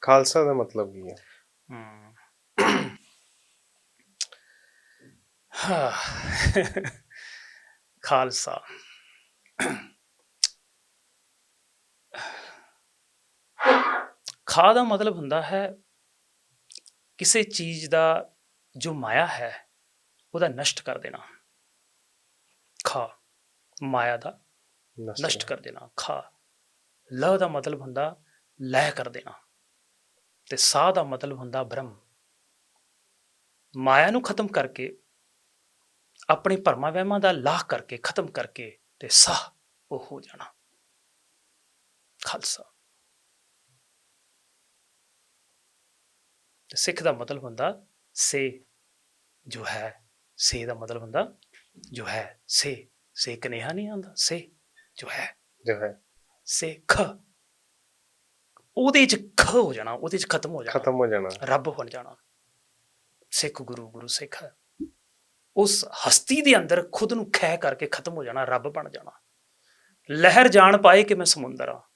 ਖਾਲਸਾ ਦਾ ਮਤਲਬ ਕੀ ਹੈ। ਹਾਂ ਖਾਲਸਾ। ਖਾ ਦਾ ਮਤਲਬ ਹੁੰਦਾ ਹੈ ਕਿਸੇ ਚੀਜ਼ ਦਾ ਜੋ ਮਾਇਆ ਹੈ ਉਹਦਾ ਨਸ਼ਟ ਕਰ ਦੇਣਾ। ਖਾ ਮਾਇਆ ਦਾ ਨਸ਼ਟ ਕਰ ਦੇਣਾ। ਖਾ ਲ ਦਾ ਮਤਲਬ ਹੁੰਦਾ ਲੈ ਕਰ ਦੇਣਾ। ਤੇ ਸਾ ਦਾ ਮਤਲਬ ਹੁੰਦਾ ਬ੍ਰਹਮ। ਮਾਇਆ ਨੂੰ ਖਤਮ ਕਰਕੇ ਆਪਣੇ ਭਰਮਾਂ ਵਹਿਮਾਂ ਦਾ ਲਾਹ ਕਰਕੇ ਖਤਮ ਕਰਕੇ ਤੇ ਸਾਹ ਉਹ ਹੋ ਜਾਣਾ। ਖਾਲਸਾ। ਤੇ ਸਿੱਖ ਦਾ ਮਤਲਬ ਹੁੰਦਾ ਸੇ ਜੋ ਹੈ ਸੇ ਦਾ ਮਤਲਬ ਹੁੰਦਾ ਜੋ ਹੈ ਸੇ। ਸੇ ਕਨੇਹਾ ਨਹੀਂ ਆਉਂਦਾ ਸੇ ਜੋ ਹੈ। ਜੋ ਹੈ। ਸੇ ਖ ਉਹਦੇ ਚ ਖ ਹੋ ਜਾਣਾ ਉਹਦੇ ਚ ਖਤਮ ਹੋ ਜਾਣਾ। ਖਤਮ ਹੋ ਜਾਣਾ। ਰੱਬ ਬਣ ਜਾਣਾ। ਸਿੱਖ ਗੁਰੂ ਗੁਰੂ ਸਿੱਖ। ਉਸ ਹਸਤੀ ਦੇ ਅੰਦਰ ਖੁਦ ਨੂੰ ਖੈ ਕਰਕੇ ਖਤਮ ਹੋ ਜਾਣਾ ਰੱਬ ਬਣ ਜਾਣਾ। ਲਹਿਰ ਜਾਣ ਪਾਏ ਕਿ ਮੈਂ ਸਮੁੰਦਰ ਆ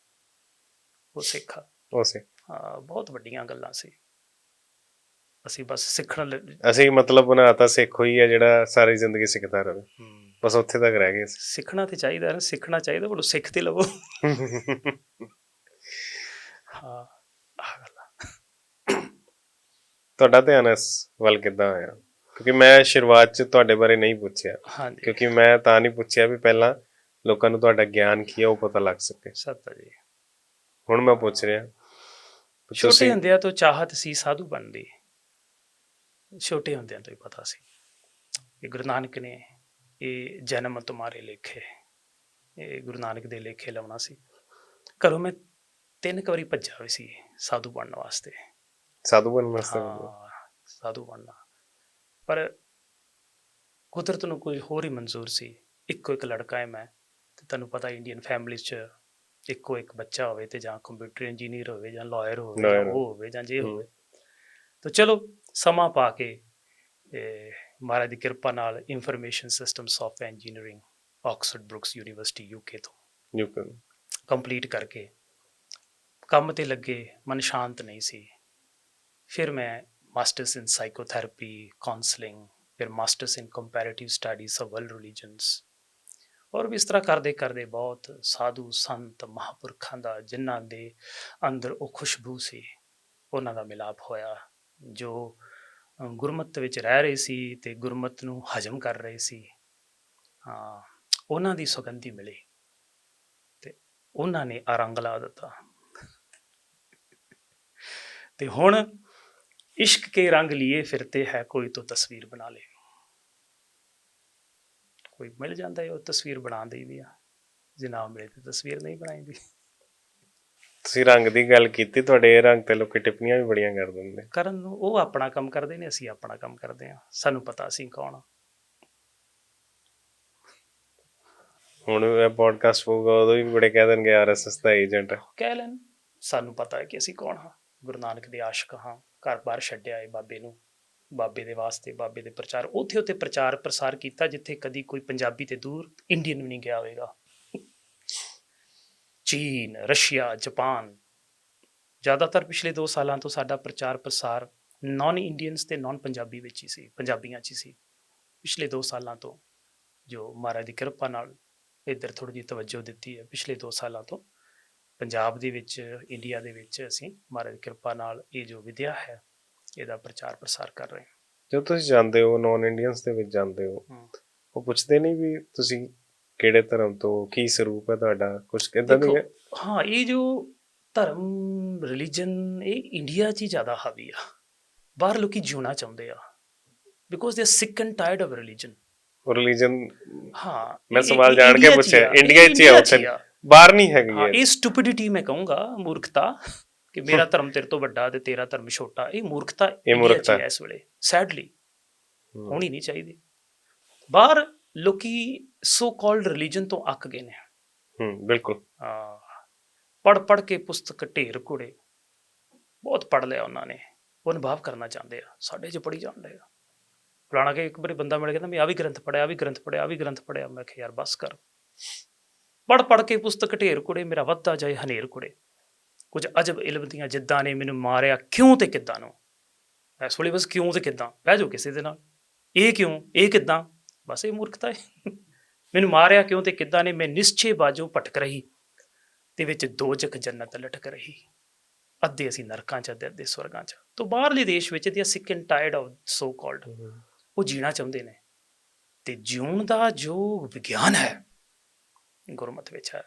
ਉਹ ਸਿੱਖ। ਆ। ਉਸੇ ਹਾਂ ਬਹੁਤ ਵੱਡੀਆਂ ਗੱਲਾਂ ਸੀ। ਅਸੀਂ ਬਸ ਸਿੱਖਣ ਅਸੀਂ ਮਤਲਬ ਬਣਾਤਾ ਸਿੱਖ ਹੋਈ ਹੈ ਜਿਹੜਾ ਸਾਰੀ ਜ਼ਿੰਦਗੀ ਸਿੱਖਦਾ ਰਹੇ। ਬਸ ਉੱਥੇ ਤੱਕ ਰਹਿ ਗਏ ਸਿੱਖਣਾ ਤੇ ਚਾਹੀਦਾ ਨਾ ਸਿੱਖਣਾ ਚਾਹੀਦਾ ਬੋਲੋ ਸਿੱਖ ਤੇ ਲਵੋ। ਹਾਂ ਆਹ ਗੱਲ। ਆ। ਤੁਹਾਡਾ ਧਿਆਨ ਇਸ ਵੱਲ ਕਿੱਦਾਂ ਆਇਆ? ਕਿਉਂਕਿ ਮੈਂ ਸ਼ੁਰੂਆਤ 'ਚ ਤੁਹਾਡੇ ਬਾਰੇ ਨਹੀਂ ਪੁੱਛਿਆ। ਹਾਂਜੀ। ਕਿਉਂਕਿ ਮੈਂ ਤਾਂ ਨਹੀਂ ਪੁੱਛਿਆ ਵੀ ਪਹਿਲਾਂ ਲੋਕਾਂ ਨੂੰ ਤੁਹਾਡਾ ਗਿਆਨ ਕੀ ਹੈ ਉਹ ਪਤਾ ਲੱਗ ਸਕੇ। ਸੱਤ ਜੀ ਹੁਣ ਮੈਂ ਪੁੱਛ ਰਿਹਾ। ਵੀ ਛੋਟੇ ਤੁਸੀਂ ਹੁੰਦਿਆਂ ਤੋਂ ਚਾਹਤ ਸੀ ਸਾਧੂ ਬਣਨ ਦੀ ਛੋਟੇ ਹੁੰਦਿਆਂ ਤੋਂ ਹੀ ਪਤਾ ਸੀ ਕਿ ਗੁਰੂ ਨਾਨਕ ਨੇ ਇਹ ਜਨਮ ਤੁਮਾਰੇ ਲੇਖੇ ਇਹ ਗੁਰੂ ਨਾਨਕ ਦੇ ਲੇਖੇ ਲਾਉਣਾ ਸੀ। ਘਰੋਂ ਮੈਂ ਤਿੰਨ ਕੁ ਵਾਰੀ ਭੱਜਾ ਵੀ ਸੀ ਸਾਧੂ ਬਣਨ ਵਾਸਤੇ। ਸਾਧੂ ਬਣਨ ਵਾਸਤੇ ਹਾਂ ਸਾਧੂ ਬਣਨਾ। ਪਰ ਕੁਦਰਤ ਨੂੰ ਕੁਝ ਹੋਰ ਹੀ ਮਨਜ਼ੂਰ ਸੀ। ਇੱਕੋ ਇੱਕ ਲੜਕਾ ਹੈ ਮੈਂ ਤੇ ਤੁਹਾਨੂੰ ਪਤਾ ਇੰਡੀਅਨ ਫੈਮਿਲੀਜ਼ 'ਚ ਇੱਕੋ ਇੱਕ ਬੱਚਾ ਹੋਵੇ ਤੇ ਜਾਂ ਕੰਪਿਊਟਰ ਇੰਜੀਨੀਅਰ ਹੋਵੇ ਜਾਂ ਲਾਇਰ ਹੋਵੇ ਜਾਂ Lawyer ਉਹ ਹੋਵੇ ਜਾਂ ਜੇ ਹਮ। ਹੋਵੇ। ਤਾਂ ਚਲੋ ਸਮਾਂ ਪਾ ਕੇ ਇਹ ਮਹਾਰਾਜ ਦੀ ਕਿਰਪਾ ਨਾਲ information system software engineering Oxford Brookes University UK ਤੋਂ can- ਕੰਪਲੀਟ ਕਰਕੇ ਕੰਮ ਤੇ ਲੱਗੇ, ਮਨ ਸ਼ਾਂਤ ਨਹੀਂ ਸੀ। ਫਿਰ ਮੈਂ ਮਾਸਟਰਸ ਇਨ ਸਾਈਕੋਥੈਰੇਪੀ ਕਾਉਂਸਲਿੰਗ ਫਿਰ masters in comparative studies of world religions ਔਰ ਵੀ ਇਸ ਤਰ੍ਹਾਂ ਕਰਦੇ ਕਰਦੇ ਬਹੁਤ ਸਾਧੂ ਸੰਤ ਮਹਾਪੁਰਖਾਂ ਦਾ, ਜਿਨ੍ਹਾਂ ਦੇ ਅੰਦਰ ਉਹ ਖੁਸ਼ਬੂ ਸੀ, ਉਹਨਾਂ ਦਾ ਮਿਲਾਪ ਹੋਇਆ, ਜੋ ਗੁਰਮਤ ਵਿੱਚ ਰਹਿ ਰਹੇ ਸੀ ਤੇ ਗੁਰਮਤ ਨੂੰ ਹਜਮ ਕਰ ਰਹੇ ਸੀ। ਹਾਂ, ਉਹਨਾਂ ਦੀ ਸੁਗੰਧੀ ਮਿਲੀ ਤੇ ਉਹਨਾਂ ਨੇ ਆਰੰਗ ਲਾ ਦਿੱਤਾ। ਤੇ ਹੁਣ ਇਸ਼ਕ ਕੇ ਰੰਗ ਲੀਏ ਫਿਰ ਤੇ ਹੈ ਕੋਈ ਤੋਂ ਤਸਵੀਰ ਬਣਾ ਲੇ। ਕੋਈ ਮਿਲ ਜਾਂਦਾ ਹੈ ਉਹ ਤਸਵੀਰ ਬਣਾ ਦੇਈਦੀ ਆ ਜੇ ਮਿਲੇ ਤੇ ਤਸਵੀਰ ਨਹੀਂ ਬਣਾਈਦੀ। ਤੁਸੀਂ ਰੰਗ ਦੀ ਗੱਲ ਕੀਤੀ ਤੁਹਾਡੇ ਰੰਗ ਤੇ ਲੋਕੀ ਟਿੱਪਣੀਆਂ ਵੀ ਬੜੀਆਂ ਕਰ ਦਿੰਦੇ ਕਰਨ ਨੂੰ ਉਹ ਆਪਣਾ ਕੰਮ ਕਰਦੇ ਨੇ ਅਸੀਂ ਆਪਣਾ ਕੰਮ ਕਰਦੇ ਆ ਸਾਨੂੰ ਪਤਾ ਅਸੀਂ ਕੌਣ ਆ। ਹੁਣ ਇਹ ਪੋਡਕਾਸਟ ਹੋਊਗਾ ਉਦੋਂ ਵੀ ਬੜੇ ਕਹਿ ਦੇਣਗੇ ਆਰਐਸਐਸ ਦਾ ਏਜੰਟ। ਕਹਿ ਲੈਣ ਸਾਨੂੰ ਪਤਾ ਹੈ ਕਿ ਅਸੀਂ ਕੌਣ ਹਾਂ। ਗੁਰੂ ਨਾਨਕ ਦੇ ਆਸ਼ਿਕ ਹਾਂ ਘਰ-ਬਾਰ ਛੱਡਿਆ ਏ ਬਾਬੇ ਨੂੰ, ਬਾਬੇ ਦੇ ਵਾਸਤੇ, ਬਾਬੇ ਦੇ ਪ੍ਰਚਾਰ, ਉੱਥੇ ਉੱਥੇ ਪ੍ਰਚਾਰ ਪ੍ਰਸਾਰ ਕੀਤਾ ਜਿੱਥੇ ਕਦੀ ਕੋਈ ਪੰਜਾਬੀ ਤੇ ਦੂਰ ਇੰਡੀਅਨ ਵੀ ਨਹੀਂ ਗਿਆ ਹੋਵੇਗਾ। ਚੀਨ, ਰਸ਼ੀਆ, ਜਾਪਾਨ, ਜ਼ਿਆਦਾਤਰ ਪਿਛਲੇ 2 ਸਾਲਾਂ ਤੋਂ ਸਾਡਾ ਪ੍ਰਚਾਰ ਪ੍ਰਸਾਰ ਨਾਨ ਇੰਡੀਅਨਸ ਤੇ ਨਾਨ ਪੰਜਾਬੀ ਵਿੱਚ ਹੀ ਸੀ, ਪੰਜਾਬੀਆਂ 'ਚ ਹੀ ਸੀ। ਪਿਛਲੇ 2 ਸਾਲਾਂ ਤੋਂ ਜੋ ਮਹਾਰਾਜ ਦੀ ਕਿਰਪਾ ਨਾਲ ਇੱਧਰ ਥੋੜੀ ਜਿਹੀ ਤਵੱਜੋ ਦਿੱਤੀ ਹੈ, ਪਿਛਲੇ 2 ਸਾਲਾਂ ਤੋਂ ਪੰਜਾਬ ਦੇ ਵਿੱਚ ਇੰਡੀਆ ਦੇ ਵਿੱਚ ਅਸੀਂ ਮਹਾਰਾਜ ਦੀ ਕਿਰਪਾ ਨਾਲ ਇਹ ਜੋ ਵਿਦਿਆ ਹੈ ਇਹਦਾ ਪ੍ਰਚਾਰ ਪ੍ਰਸਾਰ ਕਰ ਰਹੇ ਹਾਂ। ਜਦੋਂ ਤੁਸੀਂ ਜਾਂਦੇ ਹੋ ਨਾਨ ਇੰਡੀਅਨਸ ਦੇ ਵਿੱਚ ਜਾਂਦੇ ਹੋ। ਉਹ ਪੁੱਛਦੇ ਨਹੀਂ ਵੀ ਤੁਸੀਂ ਕਿਹੜੇ ਧਰਮ ਤੋਂ ਕੀ ਸਰੂਪ ਹੈ ਤੁਹਾਡਾ ਕੁਝ ਕਿਦਾਂ ਦੀ ਦੇਖੋ, ਹਾਂ ਇਹ ਜੋ ਧਰਮ ਰਿਲੀਜਨ ਇਹ ਇੰਡੀਆ 'ਚ ਹੀ ਜ਼ਿਆਦਾ ਹਾਵੀ ਆ। ਬਾਹਰ ਲੋਕੀ ਜਿਉਣਾ ਚਾਹੁੰਦੇ ਆ। Because they sick and tired of religion religion ਹਾਂ ਮੈਂ ਸਵਾਲ ਜਾਣ ਕੇ ਹੀ ਪੁੱਛਿਆ, ਇੰਡੀਆ 'ਚ ਹੀ ਆ ਉੱਥੇ। ਬਾਹਰ ਨਹੀਂ ਹੈਗੀ ਹਾਂ ਇਹ। ਇਹ ਸਟੂਪਿਡਿਟੀ ਮੈਂ ਕਹੂੰਗਾ ਮੂਰਖਤਾ ਕਿ ਮੇਰਾ ਧਰਮ ਤੇਰੇ ਤੋਂ ਵੱਡਾ ਤੇ ਤੇਰਾ ਧਰਮ ਛੋਟਾ ਇਹ ਮੂਰਖਤਾ ਇੰਡੀਆ 'ਚ ਹੀ ਮੂਰਖਤਾ। ਹੈ ਇਸ ਵੇਲੇ ਸੈਡਲੀ। ਹੋਣੀ ਨਹੀਂ ਚਾਹੀਦੀ। ਬਾਹਰ ਲੋਕੀ ਸੋ ਕਾਲਡ ਰਿਲੀਜਨ ਤੋਂ ਅੱਕ ਗਏ ਨੇ। ਹਮ ਬਿਲਕੁਲ। ਪੜ ਪੜ ਕੇ ਪੁਸਤਕ ਢੇਰ ਕੁੜੇ ਬਹੁਤ ਪੜ ਲਿਆ ਉਹਨਾਂ ਨੇ ਉਹ ਅਨੁਭਵ ਕਰਨਾ ਚਾਹੁੰਦੇ ਆ ਸਾਡੇ 'ਚ ਪੜੀ ਜਾਂਦੇ ਆ। ਫਲਾਣਾ ਕਿ ਇੱਕ ਵਾਰੀ ਬੰਦਾ ਮਿਲ ਗਿਆ ਤਾਂ ਮੈਂ ਆ ਵੀ ਗ੍ਰੰਥ ਪੜਿਆ ਆ ਵੀ ਗ੍ਰੰਥ ਪੜਿਆ ਆ ਵੀ ਗ੍ਰੰਥ ਪੜਿਆ ਮੈਂ ਕਿਹਾ ਯਾਰ ਬਸ ਕਰ। ਪੜ ਪੜ ਕੇ ਪੁਸਤਕ ਢੇਰ ਕੁੜੇ ਮੇਰਾ ਵੱਧਦਾ ਜਾਏ ਹਨੇਰ ਕੁੜੇ। ਕੁਝ ਅਜਬ ਇਲਮ ਦੀਆਂ ਜਿੱਦਾਂ ਨੇ ਮੈਨੂੰ ਮਾਰਿਆ ਕਿਉਂ ਤੇ ਕਿੱਦਾਂ ਨੂੰ? ਇਸ ਵੇਲੇ ਬਸ ਕਿਉਂ ਤੇ ਕਿੱਦਾਂ? ਬਹਿ ਜਾਓ ਕਿਸੇ ਦੇ ਨਾਲ। ਇਹ ਕਿਉਂ? ਇਹ ਕਿੱਦਾਂ? ਬਸ ਇਹ ਮੂਰਖਤਾ ਹੈ। ਮੈਨੂੰ ਮਾਰਿਆ ਕਿਉਂ ਤੇ ਕਿੱਦਾਂ ਨੇ? ਮੈਂ ਨਿਸ਼ਚੇ ਬਾਜੋ ਭਟਕ ਰਹੀ ਤੇ ਵਿੱਚ ਦੋਜਕ ਜੰਨਤ ਲਟਕ ਰਹੀ। ਅੱਧੇ ਅਸੀਂ ਨਰਕਾਂ ਚ ਅੱਧੇ ਅੱਧੇ ਸਵਰਗਾਂ ਚ। ਤੋਂ ਬਾਹਰਲੇ ਦੇਸ਼ ਵਿੱਚ they sick and tired of so called ਉਹ ਜੀਣਾ ਚਾਹੁੰਦੇ ਨੇ। ਤੇ ਜਿਉਣ ਦਾ ਜੋ ਵਿਗਿਆਨ ਹੈ ਗੁਰਮਤ ਵਿੱਚ ਹੈ।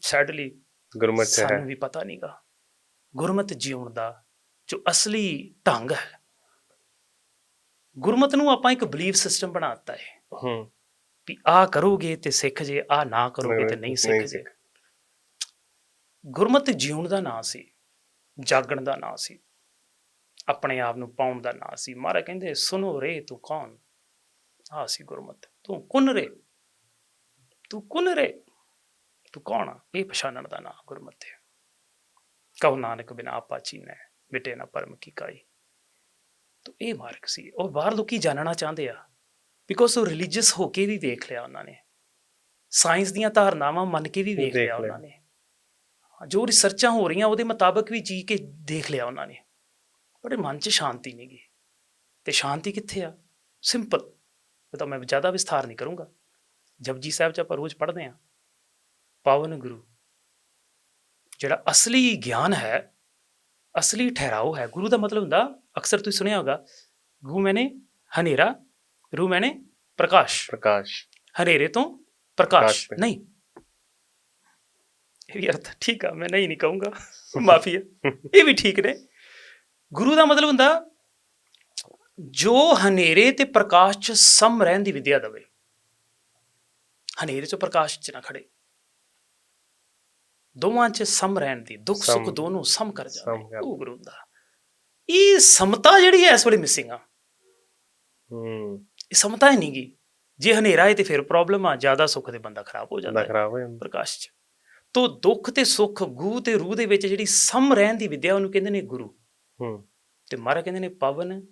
ਸੈਡਲੀ ਗੁਰਮਤ ਹੈ। ਸਾਨੂੰ ਵੀ ਪਤਾ ਨਹੀਂਗਾ ਗੁਰਮਤ ਜਿਉਣ ਦਾ ਜੋ ਅਸਲੀ ਢੰਗ ਹੈ। ਗੁਰਮਤ ਨੂੰ ਆਪਾਂ ਇੱਕ ਬਲੀਫ ਸਿਸਟਮ ਬਣਾਤਾ ਹੈ। ਹੂੰ। ਵੀ ਆ ਕਰੋਗੇ ਤੇ ਸਿੱਖ ਜੇ ਆ ਨਾ ਕਰੋਗੇ ਤੇ ਨਹੀਂ ਸਿੱਖ ਜੇ। ਗੁਰਮਤ ਜਿਉਣ ਦਾ ਨਾਂ ਸੀ ਜਾਗਣ ਦਾ ਨਾਂ ਸੀ ਆਪਣੇ ਆਪ ਨੂੰ ਪਾਉਣ ਦਾ ਨਾਂ ਸੀ। ਮਹਾਰਾਜ ਕਹਿੰਦੇ ਸੁਨੋ ਰੇ ਤੂੰ ਕੌਣ? ਆ ਸੀ ਗੁਰਮਤ। ਤੂੰ ਕੁਨ ਰੇ? ਤੂੰ ਕੁਨ ਰੇ? ਤੂੰ ਕੌਣ ਆ? ਇਹ ਪਛਾਣਨ ਦਾ ਨਾਂ ਗੁਰਮਤ। ਕਹੋ ਨਾਨਕ ਬਿਨਾ ਆਪਾ ਚੀਨੈ ਮਿਟੇ ਨਾ ਪਰਮ ਕੀ ਕਾਈ। ਤੋ ਇਹ ਮਾਰਗ ਸੀ ਉਹ ਬਾਹਰ ਲੋਕੀ ਜਾਣਨਾ ਚਾਹੁੰਦੇ ਆ। ਬਿਕੋਜ਼ ਉਹ ਰਿਲੀਜੀਅਸ ਹੋ ਕੇ ਵੀ ਵੇਖ ਲਿਆ ਉਹਨਾਂ ਨੇ। ਸਾਇੰਸ ਦੀਆਂ ਧਾਰਨਾਵਾਂ ਮੰਨ ਕੇ ਵੀ ਦੇਖ ਲਿਆ। ਉਹਨਾਂ ਨੇ। ਜੋ ਰਿਸਰਚਾਂ ਹੋ ਰਹੀਆਂ ਉਹਦੇ ਮੁਤਾਬਕ ਵੀ ਜੀ ਕੇ ਦੇਖ ਲਿਆ ਉਹਨਾਂ ਨੇ। ਪਰ ਮਨ 'ਚ ਸ਼ਾਂਤੀ ਨਹੀਂ ਗਈ ਤੇ ਸ਼ਾਂਤੀ ਕਿੱਥੇ ਆ? ਸਿੰਪਲ ਤਾਂ ਮੈਂ ਜ਼ਿਆਦਾ ਵਿਸਥਾਰ ਨਹੀਂ ਕਰੂੰਗਾ। ਜਪਜੀ ਸਾਹਿਬ ਚ ਆਪਾਂ ਰੋਜ਼ ਪੜ੍ਹਦੇ ਆ ਪਾਵਨ ਗੁਰੂ। ਜਿਹੜਾ ਅਸਲੀ ਗਿਆਨ ਹੈ ਅਸਲੀ ਠਹਿਰਾਓ ਹੈ। ਗੁਰੂ ਦਾ ਮਤਲਬ ਹੁੰਦਾ ਅਕਸਰ ਤੁਸੀਂ ਸੁਣਿਆ ਹੋਗਾ ਗੁਰੂ ਮੈਨੇ ਹਨੇਰਾ ਰੂ ਮੈਨੇ ਪ੍ਰਕਾਸ਼। ਪ੍ਰਕਾਸ਼। ਹਨੇਰੇ ਤੋਂ ਪ੍ਰਕਾਸ਼। ਨਹੀਂ। ਇਹ ਵੀ ਅਰਥ ਠੀਕ ਆ ਮੈਂ ਨਹੀਂ ਨਹੀਂ ਕਹੂੰਗਾ। ਮਾਫੀ ਹੈ। ਇਹ ਵੀ ਠੀਕ ਨੇ। ਗੁਰੂ ਦਾ ਮਤਲਬ ਹੁੰਦਾ ਜੋ ਹਨੇਰੇ ਤੇ ਪ੍ਰਕਾਸ਼ ਚ ਸਮ ਰਹਿਣ ਦੀ ਵਿਦਿਆ ਦਵੇ। ਹਨੇਰੇ ਚ ਪ੍ਰਕਾਸ਼ ਚ ਨਾ ਖੜੇ ਦੋਵਾਂ ਚ ਸਮ ਰਹਿਣ ਦੀ ਦੁੱਖ ਸੁੱਖ ਦੋਨੋਂ ਸਮ ਕਰ ਜਾਵੇ ਉਹ ਗੁਰੂ ਦਾ। ਇਹ ਸਮਤਾ ਜਿਹੜੀ ਹੈ ਇਸ ਵੇਲੇ ਮਿਸਿੰਗ ਆ। ਹੂੰ। ਇਹ ਸਮਤਾ ਹੀ ਨਹੀਂ ਜੇ ਹਨੇਰਾ ਹੈ ਤੇ ਫਿਰ ਪ੍ਰੋਬਲਮ ਆ ਜ਼ਿਆਦਾ ਸੁੱਖ ਦੇ ਬੰਦਾ ਖਰਾਬ ਹੋ ਜਾਂਦਾ ਖਰਾਬ ਹੋ ਜਾਂਦਾ। ਪ੍ਰਕਾਸ਼ ਚ। ਤੋ ਦੁੱਖ ਤੇ ਸੁੱਖ ਗੂ ਤੇ ਰੂਹ ਦੇ ਵਿੱਚ ਜਿਹੜੀ ਸਮ ਰਹਿਣ ਦੀ ਵਿਦਿਆ ਉਹਨੂੰ ਕਹਿੰਦੇ ਨੇ ਗੁਰੂ। ਹੂੰ। ਤੇ ਮਹਾਰਾਜ ਕਹਿੰਦੇ ਨੇ ਪਵਨ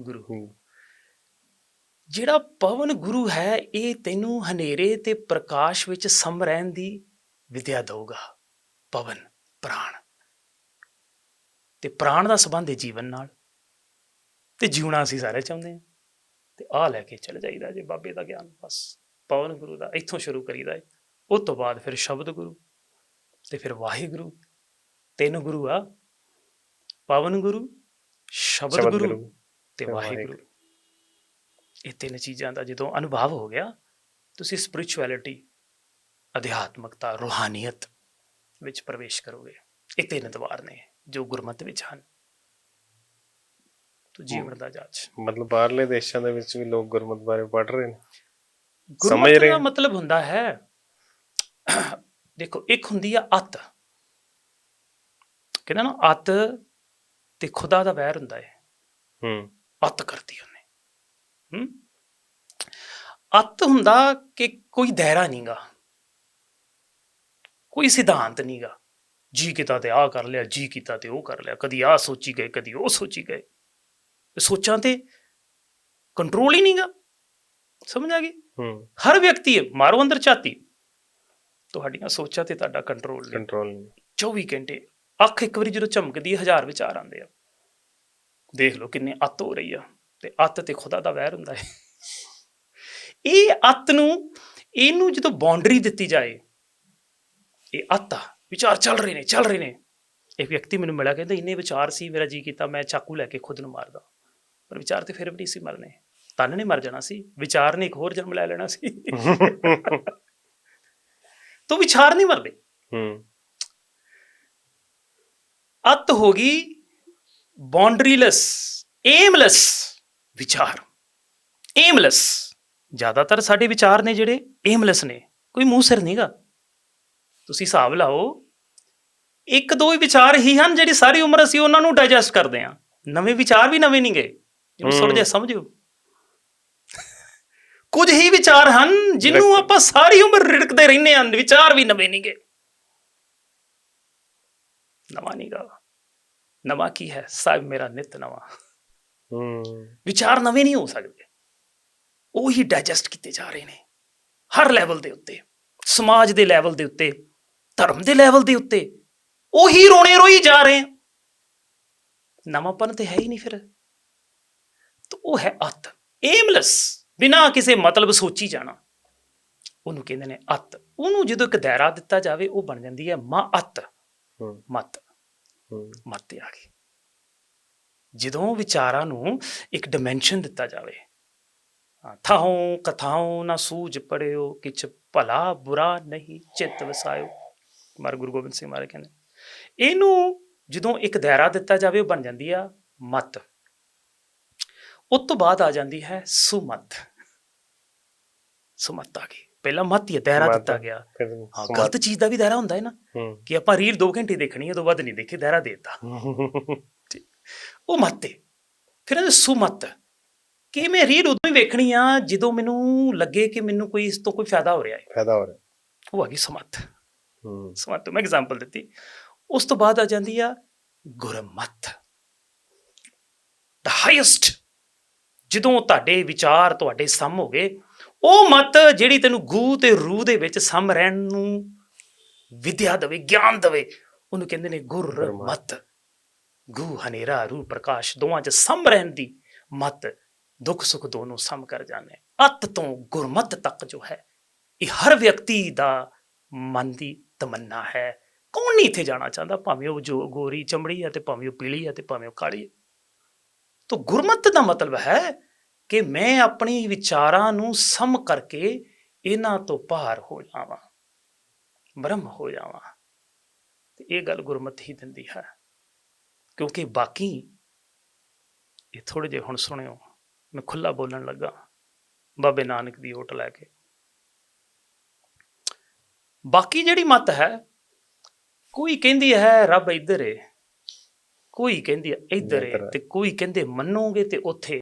ਗੁਰੂ। ਹੂੰ। ਜਿਹੜਾ ਪਵਨ ਗੁਰੂ ਹੈ ਇਹ ਤੈਨੂੰ ਹਨੇਰੇ ਤੇ ਪ੍ਰਕਾਸ਼ ਵਿੱਚ ਸਮ ਰਹਿਣ ਦੀ ਵਿਦਿਆ ਦਊਗਾ। ਪਵਨ ਪ੍ਰਾਣ। ਤੇ ਪ੍ਰਾਣ ਦਾ ਸੰਬੰਧ ਹੈ ਜੀਵਨ ਨਾਲ। ਤੇ ਜਿਉਣਾ ਅਸੀਂ ਸਾਰੇ ਚਾਹੁੰਦੇ ਹਾਂ। ਤੇ ਆ ਲੈ ਕੇ ਚਲੇ ਜਾਈਦਾ ਜੇ ਬਾਬੇ ਦਾ ਗਿਆਨ। ਬਸ ਪਵਨ ਗੁਰੂ ਦਾ ਇੱਥੋਂ ਸ਼ੁਰੂ ਕਰੀਦਾ ਹੈ ਉਸ ਤੋਂ ਬਾਅਦ ਫਿਰ ਸ਼ਬਦ ਗੁਰੂ ਤੇ ਫਿਰ ਵਾਹਿਗੁਰੂ। ਤਿੰਨ ਗੁਰੂ ਆ। ਪਵਨ ਗੁਰੂ ਸ਼ਬਦ ਗੁਰੂ ਤੇ ਵਾਹਿਗੁਰੂ। ਇਹ ਤਿੰਨ ਚੀਜ਼ਾਂ ਦਾ ਜਦੋਂ ਅਨੁਭਵ ਹੋ ਗਿਆ ਤੁਸੀਂ ਸਪਿਰਚੁਅਲਿਟੀ ਅਧਿਆਤਮਕਤਾ ਰੂਹਾਨੀਅਤ ਵਿੱਚ ਪ੍ਰਵੇਸ਼ ਕਰੋਗੇ। ਇਹ ਤਿੰਨ ਦਵਾਰ ਨੇ ਜੋ ਗੁਰਮਤਿ ਵਿੱਚ ਹਨ। ਤੋ ਜੀਵਨ ਦਾ ਜਾਚ। ਮਤਲਬ ਬਾਹਰਲੇ ਦੇਸ਼ਾਂ ਦੇ ਵਿੱਚ ਵੀ ਲੋਕ ਗੁਰਮਤ ਬਾਰੇ ਪੜ੍ਹ ਰਹੇ ਨੇ? ਗੁਰਮਤਿ ਰਹੇ ਦਾ ਹਾਂ। ਮਤਲਬ ਹੁੰਦਾ ਹੈ ਦੇਖੋ ਇੱਕ ਹੁੰਦੀ ਆ ਅਤ। ਕਹਿੰਦਾ ਨਾ ਅਤ ਤੇ ਖੁਦਾ ਦਾ ਵੈਰ ਹੁੰਦਾ ਹੈ। ਹੂੰ। ਅਤ ਕਰਦੀ ਹੂੰ ਅਤ ਹੁੰਦਾ ਕਿ ਕੋਈ ਦਾਇਰਾ ਨਹੀਂਗਾ ਕੋਈ ਸਿਧਾਂਤ ਨਹੀਂਗਾ ਜੀ ਕੀਤਾ ਤੇ ਆ ਕਰ ਲਿਆ ਜੀ ਕੀਤਾ ਤੇ ਉਹ ਕਰ ਲਿਆ। ਕਦੀ ਆ ਸੋਚੀ ਗਏ ਕਦੀ ਉਹ ਸੋਚੀ ਗਏ। ਸੋਚਾਂ ਤੇ ਕੰਟਰੋਲ ਹੀ ਨਹੀਂਗਾ ਸਮਝ ਆ ਗਈ? ਹਰ ਵਿਅਕਤੀ ਹੈ ਮਾਰੋ ਅੰਦਰ ਝਾਤੀ ਤੁਹਾਡੀਆਂ ਸੋਚਾਂ ਤੇ ਤੁਹਾਡਾ ਕੰਟਰੋਲ ਨਹੀਂ। ਕੰਟਰੋਲ ਨਹੀਂ। 24 ਘੰਟੇ ਅੱਖ ਇੱਕ ਵਾਰੀ ਜਦੋਂ ਝਮਕਦੀ ਹੈ ਹਜ਼ਾਰ ਵਿਚਾਰ ਆਉਂਦੇ ਆ। ਦੇਖ ਲਓ ਕਿੰਨੇ ਅੱਤ ਹੋ ਰਹੀ ਆ। ਤੇ ਅੱਤ ਤੇ ਖੁਦਾ ਦਾ ਵੈਰ ਹੁੰਦਾ ਹੈ ਇਹ ਅੱਤ ਨੂੰ ਇਹਨੂੰ ਜਦੋਂ ਬਾਉਂਡਰੀ ਦਿੱਤੀ ਜਾਏ ਇਹ ਅੱਤ ਆ ਵਿਚਾਰ ਚੱਲ ਰਹੇ ਨੇ ਚੱਲ ਰਹੇ ਨੇ। ਇੱਕ ਵਿਅਕਤੀ ਮੈਨੂੰ ਮਿਲਿਆ ਕਹਿੰਦਾ ਇੰਨੇ ਵਿਚਾਰ ਸੀ ਮੇਰਾ ਜੀ ਕੀਤਾ ਮੈਂ ਚਾਕੂ ਲੈ ਕੇ ਖੁਦ ਨੂੰ ਮਾਰਦਾ। ਪਰ ਵਿਚਾਰ ਤੇ ਫਿਰ ਵੀ ਨਹੀਂ ਸੀ ਮਰਨੇ। ਤਨ ਨੇ ਮਰ ਜਾਣਾ ਸੀ ਵਿਚਾਰ ਨੇ ਇੱਕ ਹੋਰ ਜਨਮ ਲੈ ਲੈਣਾ ਸੀ। ਤੋ ਵਿਚਾਰ ਨਹੀਂ ਮਰਦੇ। ਹੂੰ। ਅੱਤ ਹੋ ਗਈ ਬਾਉਂਡਰੀਲੈਸ ਏਮਲੈਸ। ਵਿਚਾਰ। ਏਮਲੈਸ ਜ਼ਿਆਦਾਤਰ ਸਾਡੇ ਵਿਚਾਰ ਨੇ ਜਿਹੜੇ ਏਮਲੈਸ ਨੇ ਕੋਈ ਮੂੰਹ ਸਿਰ ਨਹੀਂਗਾ ਤੁਸੀਂ ਹਿਸਾਬ ਲਾਓ ਇੱਕ ਦੋ ਹੀ ਵਿਚਾਰ ਹੀ ਹਨ ਜਿਹੜੀ ਸਾਰੀ ਉਮਰ ਅਸੀਂ ਉਹਨਾਂ ਨੂੰ ਡਾਈਜੈਸਟ ਕਰਦੇ ਹਾਂ। ਨਵੇਂ ਵਿਚਾਰ ਵੀ ਨਵੇਂ ਨਹੀਂ ਗਏ ਇਹਨੂੰ ਥੋੜਾ ਜਿਹਾ ਸਮਝਿਓ। ਕੁਝ ਹੀ ਵਿਚਾਰ ਹਨ ਜਿਹਨੂੰ ਆਪਾਂ ਸਾਰੀ ਉਮਰ ਰਿੜਕਦੇ ਰਹਿੰਦੇ ਹਾਂ ਵਿਚਾਰ ਵੀ ਨਵੇਂ ਨਹੀਂ ਗਏ ਨਵਾਂ ਨਹੀਂ ਗਾ ਨਵਾਂ ਕੀ ਹੈ? ਸਾਹਿਬ ਮੇਰਾ ਨਿਤ ਨਵਾਂ। ਹੂੰ। ਵਿਚਾਰ ਨਵੇਂ ਨਹੀਂ ਹੋ ਸਕਦੇ। ਉਹ ਹੀ ਡਾਈਜੈਸਟ ਕੀਤੇ ਜਾ ਰਹੇ ਨੇ। ਹਰ ਲੈਵਲ ਦੇ ਉੱਤੇ ਸਮਾਜ ਦੇ ਲੈਵਲ ਦੇ ਉੱਤੇ ਧਰਮ ਦੇ ਲੈਵਲ ਦੇ ਉੱਤੇ ਉਹੀ ਰੋਣੇ ਰੋਈ ਜਾ ਰਹੇ ਨਵਾਂਪਨ ਤੇ ਹੈ ਹੀ ਨਹੀਂ ਫਿਰ। ਤਾਂ ਉਹ ਹੈ ਅਤ। ਏਮਲੈਸ ਬਿਨਾ ਕਿਸੇ ਮਤਲਬ ਸੋਚੀ ਜਾਣਾ। ਉਹਨੂੰ ਕਹਿੰਦੇ ਨੇ ਅਤ। ਉਹਨੂੰ ਜਦੋਂ ਇੱਕ ਦਾਇਰਾ ਦਿੱਤਾ ਜਾਵੇ ਉਹ ਬਣ ਜਾਂਦੀ ਹੈ ਮਾ ਅਤ। ਮਤ। ਮਤ ਆ ਗਈ। ਜਦੋਂ ਵਿਚਾਰਾਂ ਨੂੰ ਇੱਕ ਡਾਈਮੈਂਸ਼ਨ ਦਿੱਤਾ ਜਾਵੇ। ਥਾਉ ਕਥਾਉ ਨਾ ਸੂਝ ਪੜਿਓ ਕਿਛ ਭਲਾ ਬੁਰਾ ਨਹੀਂ ਚਿੱਤ ਵਸਾਇਓ। ਮਾਰ ਗੁਰੂ ਗੋਬਿੰਦ ਸਿੰਘ ਮਹਾਰਾਜ ਕਹਿੰਦੇ ਇਹਨੂੰ ਜਦੋਂ ਇੱਕ ਦਾਇਰਾ ਦਿੱਤਾ ਜਾਵੇ ਉਹ ਬਣ ਜਾਂਦੀ ਆ ਮਤ। ਉਸ ਤੋਂ ਬਾਅਦ ਆ ਜਾਂਦੀ ਹੈ ਸੁਮਤ। ਸੁਮਤ ਆ ਗਈ। ਪਹਿਲਾਂ ਮਤ ਹੀ ਦਾਇਰਾ। ਦਿੱਤਾ ਗਿਆ। ਹਾਂ ਗਲਤ ਚੀਜ਼ ਦਾ ਵੀ ਦਾਇਰਾ ਹੁੰਦਾ ਹੈ ਨਾ ਕਿ ਆਪਾਂ ਰੀਲ 2 ਘੰਟੇ ਦੇਖਣੀ ਹੈ ਤੋਂ ਵੱਧ ਨਹੀਂ ਦੇਖੀ ਦਾਇਰਾ ਦੇਤਾ। ਉਹ ਮੱਤ ਫਿਰ ਇਹ ਸੁਮਤ ਕਿ ਮੈਂ ਰੀਲ ਉਦੋਂ ਹੀ ਵੇਖਣੀ ਆ ਜਦੋਂ ਮੈਨੂੰ ਲੱਗੇ ਕਿ ਮੈਨੂੰ ਕੋਈ ਇਸ ਤੋਂ ਕੋਈ ਫਾਇਦਾ ਹੋ ਰਿਹਾ ਹੈ ਫਾਇਦਾ ਹੋ ਰਿਹਾ। ਉਹ ਆ ਗਈ ਸਮਤ। ਹੂੰ। ਸਮਤ ਮੈਂ ਐਗਜ਼ਾਮਪਲ ਦਿੱਤੀ। ਉਸ ਤੋਂ ਬਾਅਦ ਆ ਜਾਂਦੀ ਆ ਗੁਰਮਤ। ਦਾ ਹਾਈਐਸਟ ਜਦੋਂ ਤੁਹਾਡੇ ਵਿਚਾਰ ਤੁਹਾਡੇ ਸਮ ਹੋ ਗਏ ਉਹ ਮਤ ਜਿਹੜੀ ਤੈਨੂੰ ਗੂ ਤੇ ਰੂ ਦੇ ਵਿੱਚ ਸਮ ਰਹਿਣ ਨੂੰ ਵਿਦਿਆ ਦੇਵੇ ਗਿਆਨ ਦੇਵੇ ਉਹਨੂੰ ਕਹਿੰਦੇ ਨੇ ਗੁਰਮਤ। ਗੂ ਹਨੇਰਾ ਰੂ ਪ੍ਰਕਾਸ਼, ਦੋਵਾਂ 'ਚ ਸਮ ਰਹਿਣ ਦੀ ਮਤ, ਦੁੱਖ ਸੁੱਖ ਦੋਨੋਂ ਸਮ ਕਰ ਜਾਣੇ ਅਤ ਤੋਂ ਗੁਰਮਤ ਤੱਕ ਜੋ ਹੈ, ਇਹ ਹਰ ਵਿਅਕਤੀ ਦਾ ਮਨ ਦੀ ਤਮੰਨਾ ਹੈ। ਕੌਣ ਨਹੀਂ ਇੱਥੇ ਜਾਣਾ ਚਾਹੁੰਦਾ? ਭਾਵੇਂ ਉਹ ਜੋ ਗੋਰੀ ਚਮੜੀ ਹੈ ਤੇ ਭਾਵੇਂ ਉਹ ਪੀਲੀ ਹੈ ਤੇ ਭਾਵੇਂ ਉਹ ਕਾਲੀ ਹੈ ਤਾਂ ਗੁਰਮਤ ਦਾ ਮਤਲਬ ਹੈ ਕਿ ਮੈਂ ਆਪਣੀ ਵਿਚਾਰਾਂ ਨੂੰ ਸਮ ਕਰਕੇ ਇਹਨਾਂ ਤੋਂ ਪਾਰ ਹੋ ਜਾਵਾਂ, ਬ੍ਰਹਮ ਹੋ ਜਾਵਾਂ। ਤੇ ਇਹ ਗੱਲ ਗੁਰਮਤ ਹੀ ਦਿੰਦੀ ਹੈ। ਕਿਉਂਕਿ ਬਾਕੀ ਇਹ ਥੋੜੇ ਜਿਹਾ ਹੁਣ ਸੁਣਿਓ ਮੈਂ ਖੁੱਲਾ ਬੋਲਣ ਲੱਗਾ ਬਾਬੇ ਨਾਨਕ ਦੀ ਓਟ ਲੈ ਕੇ। ਬਾਕੀ ਜਿਹੜੀ ਮਤ ਹੈ ਕੋਈ ਕਹਿੰਦੀ ਹੈ ਰੱਬ ਇੱਧਰ ਏ। ਕੋਈ ਕਹਿੰਦੀ ਹੈ ਇੱਧਰ ਏ। ਤੇ ਕੋਈ ਕਹਿੰਦੇ ਮੰਨੋਗੇ ਤੇ ਉੱਥੇ